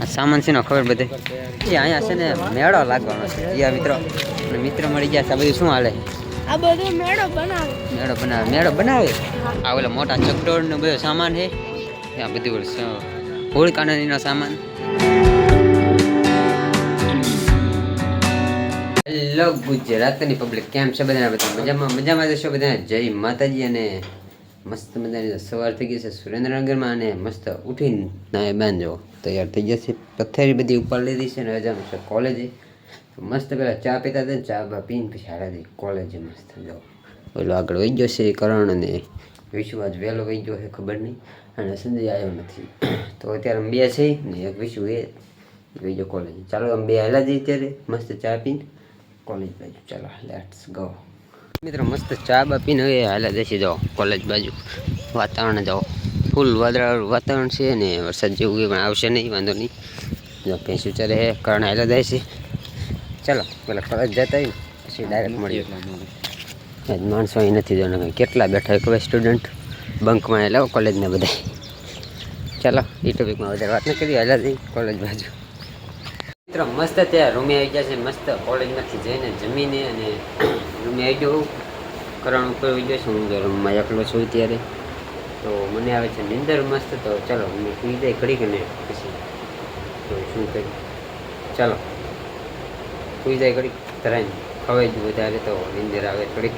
આ સામાન છે ને ખબર બધે? એ અહીંયા છે ને મેળો લાગવાનો છે. યા મિત્રો. અને મિત્ર મળી ગયા છે. આ બધું શું હાલે? આ બધું મેળો બનાવે. મેળો બનાવે. મેળો બનાવે? આ ઓલા મોટા ચકડોળ ને બધો સામાન છે. ત્યાં બધું હોળ કાનડીનો સામાન. હેલો ગુજરાતની પબ્લિક કેમ છે બધા બધા મજામાં? મજામાં જશો બધા જય માતાજી અને મસ્ત મજાની સવાર થઈ ગઈ છે સુરેન્દ્રનગરમાં અને મસ્ત ઉઠીને નાય બાંધો તૈયાર થઈ જશે. પથ્થરી બધી ઉપર લીધી છે ને હજાનું છે કોલેજે મસ્ત પેલા ચા પીતા હતા ને ચા પીને પછી હારા કોલેજે મસ્ત જાઓ ઓલો આગળ વહી ગયો છે કરણ અને વિશ્વાસ વહેલો વહી ગયો છે, ખબર નહીં. અને સંજય આવ્યો નથી. તો અત્યારે અમે બે છે ને એક વિશ્વ એ વહી ગયો કોલેજ ચાલો અમે બે હાલા જઈએ ત્યારે મસ્ત ચા પીને કોલેજ બાજુ. ચાલો લેટ્સ ગો મિત્રો, મસ્ત ચા બા પીને હવે હાલા જશે જાઓ કોલેજ બાજુ. વાતાવરણ જાઓ ફૂલ વાદળાવાળું વાતાવરણ છે ને વરસાદ જેવું કંઈ પણ આવશે નહીં વાંધો નહીં. જો ભેંસું ચાલે છે કરણ હાલા જાય છે. ચાલો પેલા કોલેજ જતા હોય પછી ડાયરેક્ટ મળીએ. આજ માણસો અહીં નથી જોવાના કેટલા બેઠા હોય ખબર સ્ટુડન્ટ બંકમાં એટલે કોલેજના બધા ચાલો એ ટોપિકમાં વધારે વાત ન કરી આવેલા જઈ કોલેજ બાજુ. મિત્રો મસ્ત ત્યાં રૂમે આવી ગયા છે મસ્ત કોલેજમાંથી જઈને જમીને અને રૂમે આવી ગયો કરણ ઉપર આવી ગયો છું હું રૂમમાં એકલો છું ત્યારે તો મને આવે છે નિંદર મસ્ત, તો ચાલો મને સુઈ જાય ઘડીક પછી તો શું કરી ચાલો સુઈ જાય ઘડીક તરાઈને ખવાઈ જ વધારે તો નિંદર આવે થોડીક.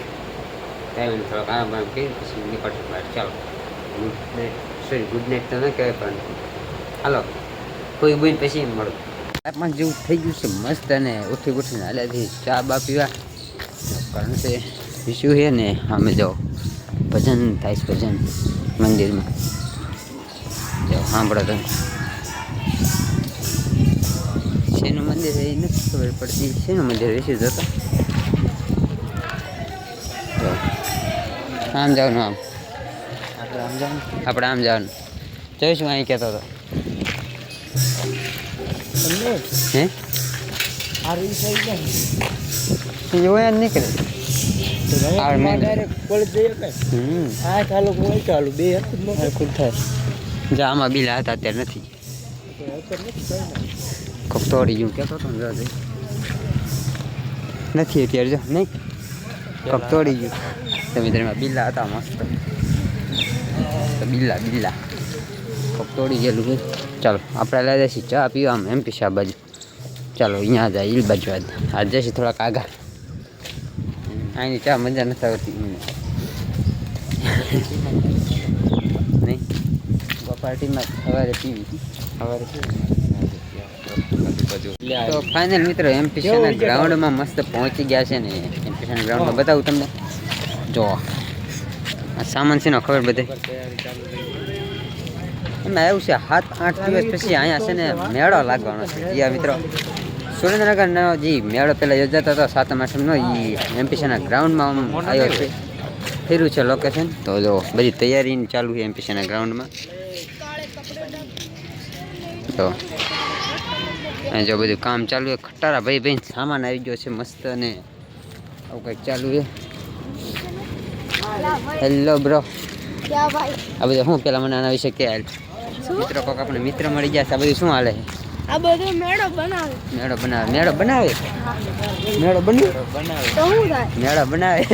ટાઈમ થોડોક આરામ આરામ કરી, પછી નીકળશું બહાર. ચાલો, good night. Sorry good night તો ન કહેવાય, પણ હાલો, કોઈ બોઈને પછી મળું. તાપમાન જેવું થઈ ગયું છે, મસ્ત અને ઉઠી ઉઠીને હાલ્યાથી ચા બા પીવા. કારણ કે વિશુ છે ને, અમે જાઓ ભજન થાય છે ભજન મંદિરમાં જાઓ સાંભળો તમે શેનું મંદિર છે એ નથી ખબર પડતી શેનું મંદિર વિશે જતો જાઓ. આમ જવાનું આમ આપણે આમ જાવ આપણે આમ જવાનું જોઈશું અહીં કહેતો હતો ને હે આ રીલ થઈ જાય એ હોય જ નીકળે ને આ ડાયરેક્ટ કોલેજ જઈએ કે. હમ. આ ચાલુ હું ચાલુ બે હતું જ ખુદ થાય જા આમાં બિલા હતા અત્યારે નથી. કોક ગયું. નથી અત્યારે જો નહીં. કોક તોડી ગયું. તમે તેમાં બિલ્લા હતા મસ્ત. બિલ્લા બિલ્લા. કોક તોડી ગયેલું છે. ચાલો આપણે લઈ જઈશું ચા પીવા આમ એમપી શાહ બાજુ ચાલો અહીંયા જાય ઈલ બાજુ આજ. જઈશું થોડાક આગા અહીંની ચા મજા નથી આવતી. નહીં? પાર્ટીમાં સવારે પીવી. સવારે તો ફાઇનલ મિત્રો એમપીસીના ગ્રાઉન્ડમાં મસ્ત પહોંચી ગયા છે ને. એમ્પિશન ગ્રાઉન્ડમાં બતાવું તમને. જો. આ સામાન છે ને ખબર બધે. એમાં એવું છે સાત આઠ દિવસ પછી અહીંયા છે ને મેળો લાગવાનો છે. યા મિત્રો. સુરેન્દ્રનગરનો જે મેળો પહેલાં યોજાતો હતો સાતમ આઠમનો એ એમપીસીના ગ્રાઉન્ડમાં આવ્યો છે ફેર્યું છે લોકેશન તો જો બધી તૈયારી ચાલુ છે એમપીસીના ગ્રાઉન્ડમાં તો અહીં જો બધું કામ ચાલુ છે ખટારા ભાઈ ભાઈ સામાન આવી ગયો છે મસ્ત અને આવું કંઈક ચાલુ છે હેલો બ્રો ક્યાં ભાઈ આ બધું શું પેલા મને આના વિશે કે હાલ શું મિત્રો કોક આપણે મિત્ર મળી ગયા છે આ બધું શું હાલે છે આ બધો મેળો બનાવે. મેળો બનાવે. મેળો બનાવે? મેળો બન્યો? તો શું થાય? મેળો બનાવે?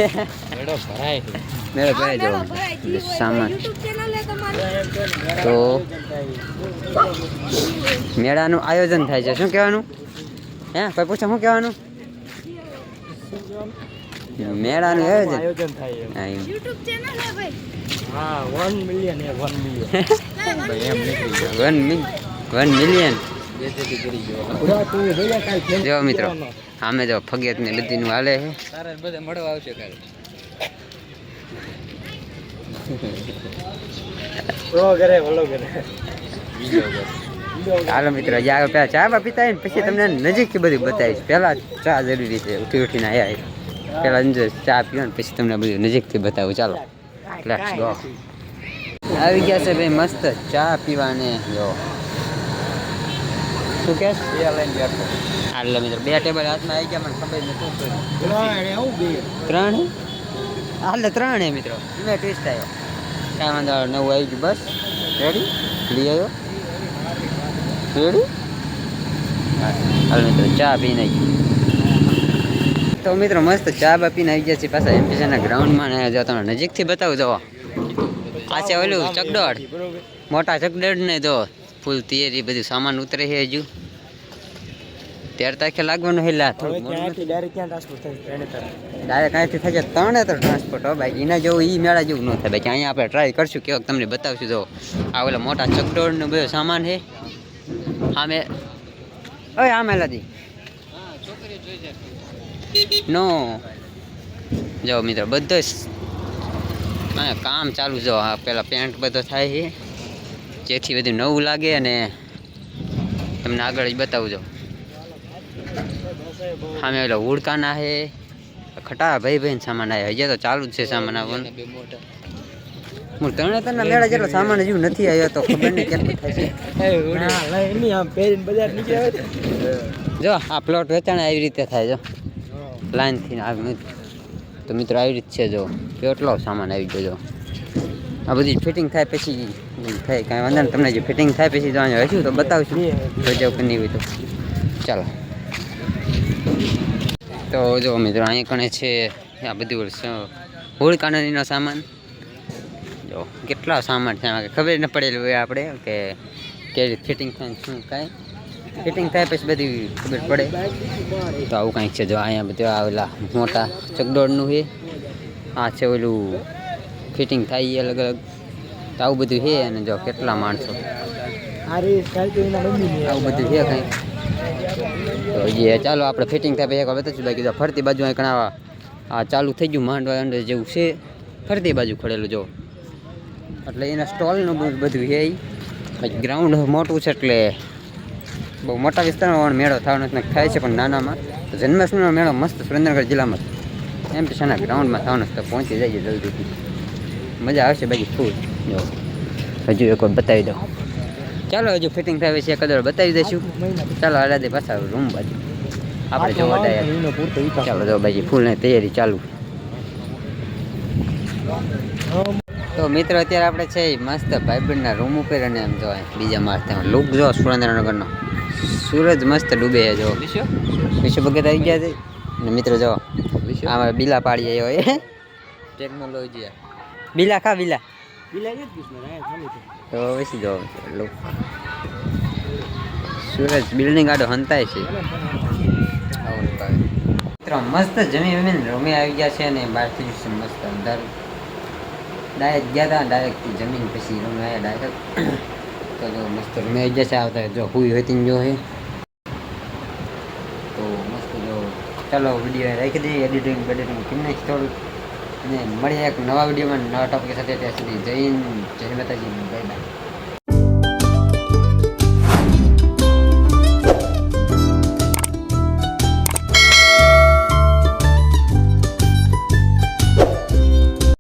મેળો ભરાય. મેળો ભરાય જો સામાન. યુટ્યુબ ચેનલ હે તમારી. તો મેળાનું આયોજન થાય છે. શું કહેવાનું? હે? કોઈ પૂછે શું કહેવાનું? મેળાનું આયોજન. થાય. યુટ્યુબ ચેનલ હે ભાઈ. હા 1 મિલિયન હે 1 મિલિયન ભાઈ એમ નીકળી ગયો વન મિલ વન મિલિયન જો મિત્રો આમે જો ફગિયત ને બધીનું હાલે બધા મળવા આવશે કાલ હાલો મિત્રો જા પેલા ચા પીતા ને પછી તમને નજીકથી બધું બતાવીશ. પહેલા ચા જરૂરી છે, ઉઠી ઉઠીને આવ્યા પહેલા અંદર ચા પીવો ને પછી તમને બધું નજીકથી બતાવું. ચાલો આવી ગયા છે ભાઈ મસ્ત ચા પીવાને, જો. શું કે? એ લઈને બેઠો. હાલો મિત્રો બે ટેબલ હાથમાં આવી ગયા મને ખબર નથી શું કર્યું. ત્રણ આવું ત્રણ? હે? મિત્રો. મેં ટ્વિસ્ટ આવ્યો કાંઈ વાંધો નહીં, નવું આવી ગયું. બસ. રેડી લઈ આવ્યો રેડી હાલ મિત્રો ચા પીને આવી તો મિત્રો મસ્ત ચા બા પીને આવી ગયા છે પાછા એમપીસીના ગ્રાઉન્ડમાં ને જો તમે. નજીકથી બતાવું જો આ છે ઓલું ચકડોળ. મોટા ચકડોળ ને જો. ફૂલ તૈયારી બધું સામાન ઉતરે છે હજુ. તેર તારીખે લાગવાનું હેલા હવે થોડું ત્યાંથી ડાયરેક્ટ ક્યાં ટ્રાન્સફર થાય? ત્રણે તરફ. ડાયરેક્ટ અહીંથી થશે ત્રણે તો ટ્રાન્સપોર્ટ હો બાકી એના જેવું એ મેળા જેવું ન થાય. બાકી અહીંયા આપણે ટ્રાય કરશું કેવો તમને બતાવશું. જો આ ઓલા મોટા ચકડોળ ને બધો સામાન છે. આમે ઓય આમે લાદી નો. જો મિત્રો બધો જ અહીંયા કામ ચાલુ જો આ પેલા પેન્ટ બધો થાય છે. જેથી બધું નવું લાગે અને તમને આગળ જ બતાવજો. જો સામે ઓલો ઉડકાના છે ખટા ભાઈ ભાઈ સામાન આવ્યા. હજી તો ચાલુ જ છે સામાન આવવાનું હું ત્રણે ત્રણ મેળા જેટલો સામાન હજુ નથી આવ્યો તો ખબર નહીં કેટલું આવે છે. જો આ પ્લોટ વેચાણ આવી રીતે થાય જો લાઈનથી આ તો મિત્રો આવી રીતે છે જો. કેટલો સામાન આવી ગયો જો. આ બધી ફિટિંગ થાય પછી થાય કાંઈ વાંધો નહીં તમને જે ફિટિંગ થાય પછી જો અહીંયા હશું તો બતાવશું. તો જો કે નહીં હોય તો. ચાલો. તો જો મિત્રો અહીંયા કણે છે આ બધું હોળ કાનૂનીનો સામાન. જો કેટલા સામાન છે આમાં ખબર ન પડેલું હોય આપણે કે કેવી ફિટિંગ થાય ને શું કાંઈ. ફિટિંગ થાય પછી બધી ખબર પડે. તો આવું કાંઈક છે જો અહીંયા બધું આવેલા મોટા ચકડોળનું છે. આ છે ઓલું ફિટિંગ થાય એ અલગ અલગ તો આવું બધું છે અને જો કેટલા માણસો. આવું બધું છે કંઈ. તો જે એ ચાલો આપણે ફિટિંગ થાય પછી એકવાર બતાવીશું. બાકી ફરતી બાજુ અહીં ઘણા આ ચાલુ થઈ ગયું માંડવા અંડર જેવું છે. ફરતી બાજુ ખડેલું જો. એટલે એના સ્ટોલનું બધું બધું છે. ગ્રાઉન્ડ મોટું છે એટલે બહુ મોટા વિસ્તારમાં મેળો થવાનો થાય છે પણ નાનામાં. તો જન્માષ્ટમીનો મેળો મસ્ત સુરેન્દ્રનગર જિલ્લામાં. એમ છે શાના ગ્રાઉન્ડમાં થવાનો છે તો પહોંચી જઈએ જલ્દીથી. મજા આવશે બાકી ફૂલ જો હજુ એકવાર બતાવી દઉં. ચાલો હજુ ફિટિંગ થાય છે કદર બતાવી દઈશું. ચાલો આલાદી પાછા રૂમ બાજુ. આપણે જોવા વિકાસ ચાલો જો બાજી ફૂલની તૈયારી ચાલુ. તો મિત્રો અત્યારે આપણે છે મસ્ત ભાઈબંધના રૂમ ઉપર અને એમ જો બીજા માળે લુક જો સુરેન્દ્રનગરનો. સૂરજ મસ્ત ડૂબે છે જો. વિશ્વ ભગત આવી ગયા છે? અને મિત્રો જો આમાં બીલા પાડી આવ્યો એ. ટેકનોલોજી બીલા ખા બીલા. તો પછી જો લુક સૂરજ બિલ્ડિંગ આડો હંતાય છે. મિત્રો, મસ્ત જમી જમીન રમી આવી ગયા છે અને બહારથી જ મસ્ત અંદર ડાયરેક્ટ ગયા હતા ડાયરેક્ટ જમીન પછી રમી આવ્યા ડાયરેક્ટ તો જો મસ્ત રમી આવી ગયા છે, આવતા જો હુઈ હતી જો હે તો મસ્ત જો ચાલો વીડિયો રાખી દઈએ એડિટિંગ બેડિટિંગ કેમ નાખી થોડુંક? અને મળીએ એક નવા વિડીયોમાં નવા ટોપિક સાથે ત્યાં સુધી જય હિન્દ, જય માતાજી બાય બાય